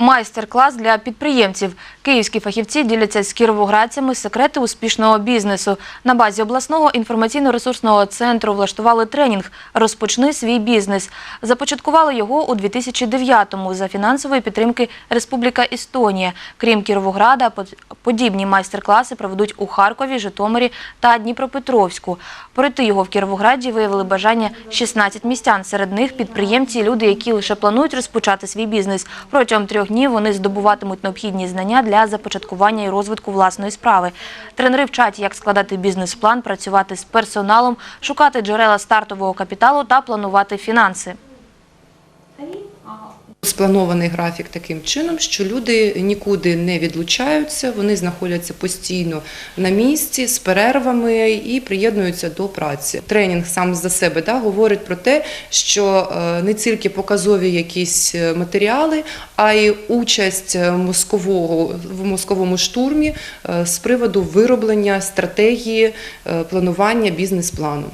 Майстер-клас для підприємців. Київські фахівці діляться з кіровоградцями секрети успішного бізнесу. На базі обласного інформаційно-ресурсного центру влаштували тренінг «Розпочни свій бізнес». Започаткували його у 2009-му за фінансової підтримки Республіка Естонія. Крім Кіровограда, под- подібні майстер-класи проведуть у Харкові, Житомирі та Дніпропетровську. Пройти його в Кіровограді виявили бажання 16 містян. Серед них підприємці, люди, які лише планують розпочати свій бізнес. Протягом трьох днів вони здобуватимуть необхідні знання для започаткування і розвитку власної справи. Тренери вчать, як складати бізнес-план, працювати з персоналом, шукати джерела стартового капіталу та планувати фінанси. Спланований графік таким чином, що люди нікуди не відлучаються, вони знаходяться постійно на місці з перервами і приєднуються до праці. Тренінг сам за себе да, говорить про те, що е, не тільки показові якісь е, матеріали, а й участь е, мозкового в мозковому штурмі з приводу вироблення стратегії планування бізнес-плану.